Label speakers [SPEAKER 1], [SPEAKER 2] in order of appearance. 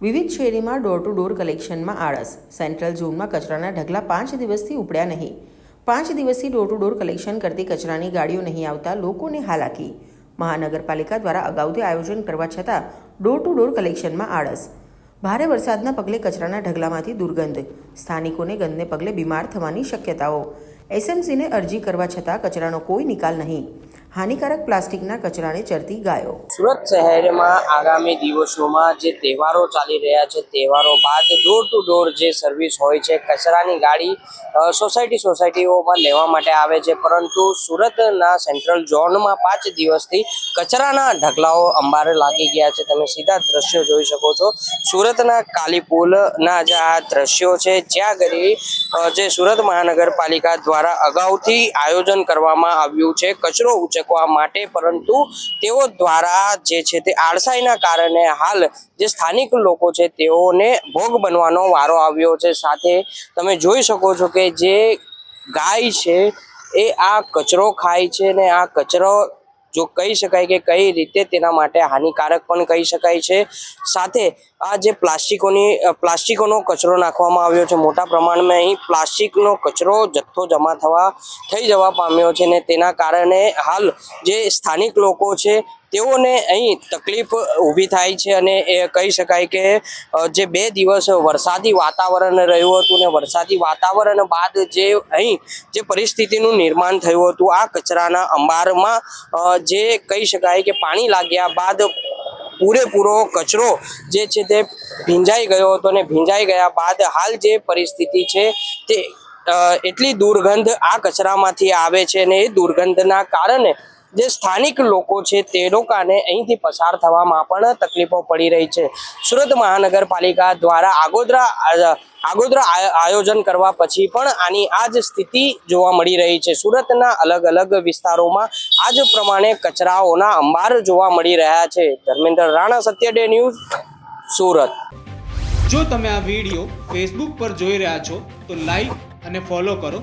[SPEAKER 1] વિવિધ શેરીમાં door to door કલેક્શનમાં આળસ. સેન્ટ્રલ ઝોનમાં કચરાના ઢગલા પાંચ દિવસથી ઉપડ્યા નહીં. પાંચ દિવસથી ડોર ટુ ડોર કલેક્શન કરતી કચરાની ગાડીઓ નહીં આવતા લોકોને હાલાકી. મહાનગરપાલિકા દ્વારા અગાઉથી આયોજન કરવા છતાં ડોર ટુ ડોર કલેક્શનમાં આળસ. ભારે વરસાદના પગલે કચરાના ઢગલામાંથી દુર્ગંધ. સ્થાનિકોને ગંધને પગલે બીમાર થવાની શક્યતાઓ. એસએમસીને અરજી કરવા છતાં કચરાનો કોઈ નિકાલ નહીં. હાનિકારક પ્લાસ્ટિકના કચરાને ચરતી ગાયો.
[SPEAKER 2] સુરત શહેરમાં આગામી દિવસોમાં જે તહેવારો ચાલી રહ્યા છે, તહેવારો બાદ ડોર ટુ ડોર જે સર્વિસ હોય છે, કચરાની ગાડી સોસાયટી સોસાયટીઓમાં લેવા માટે આવે છે. પરંતુ સુરતના સેન્ટ્રલ ઝોનમાં પાંચ દિવસથી કચરાના ઢગલાઓ અંબારે લાગી ગયા છે. તમે સીધા દ્રશ્યો જોઈ શકો છો. સુરતના કાલીપુલના જે આ દ્રશ્યો છે. જ્યાં કરી જે સુરત મહાનગરપાલિકા દ્વારા અગાઉથી આયોજન કરવામાં આવ્યું છે, કચરો ઉચકવા માટે, પરંતુ તેઓ દ્વારા જે છે તે આળસાઈના કારણે હાલ જે સ્થાનિક લોકો છે તેઓને ભોગ બનવાનો વારો આવ્યો છે. સાથે તમે જોઈ શકો છો કે જે ગાય છે એ આ કચરો ખાય છે ને આ કચરો જો કહી શકાય કે કઈ રીતે તેના માટે હાનિકારક પણ કહી શકાય છે. સાથે આ જે પ્લાસ્ટિકોની પ્લાસ્ટિકોનો કચરો નાખવામાં આવ્યો છે, મોટા પ્રમાણમાં અહીં પ્લાસ્ટિકનો કચરો જથ્થો જમા થવા, થઈ જવા પામ્યો છે ને તેના કારણે હાલ જે સ્થાનિક લોકો છે તેઓને અહીં તકલીફ ઊભી થાય છે અને એ કહી શકાય કે જે બે દિવસ વરસાદી વાતાવરણ રહ્યું હતું ને વરસાદી વાતાવરણ બાદ જે અહીં જે પરિસ્થિતિનું નિર્માણ થયું હતું, આ કચરાના અંબારમાં જે કહી શકાય કે પાણી લાગ્યા બાદ પૂરેપૂરો કચરો જે છે તે ભીંજાઈ ગયો હતો અને ભીંજાઈ ગયા બાદ હાલ જે પરિસ્થિતિ છે તે એટલી દુર્ગંધ આ કચરામાંથી આવે છે અને એ દુર્ગંધના કારણે જે સ્થાનિક લોકો છે, તે લોકોને અહીંથી પસાર થવામાં પણ તકલીફો પડી રહી છે. સુરત મહાનગરપાલિકા દ્વારા આગોદરા આગોદરા આયો- આયોજન કરવા પછી પણ આની આ જ સ્થિતિ જોવા મળી રહી છે. સુરતના અલગ અલગ વિસ્તારોમાં આ જ પ્રમાણે કચરાઓના અંબાર જોવા મળી રહ્યા છે. Dharmendra Rana Satya day news, Surat.
[SPEAKER 3] જો તમે આ વીડિયો ફેસબુક પર જોઈ રહ્યા છો, તો લાઈક અને ફોલો કરો.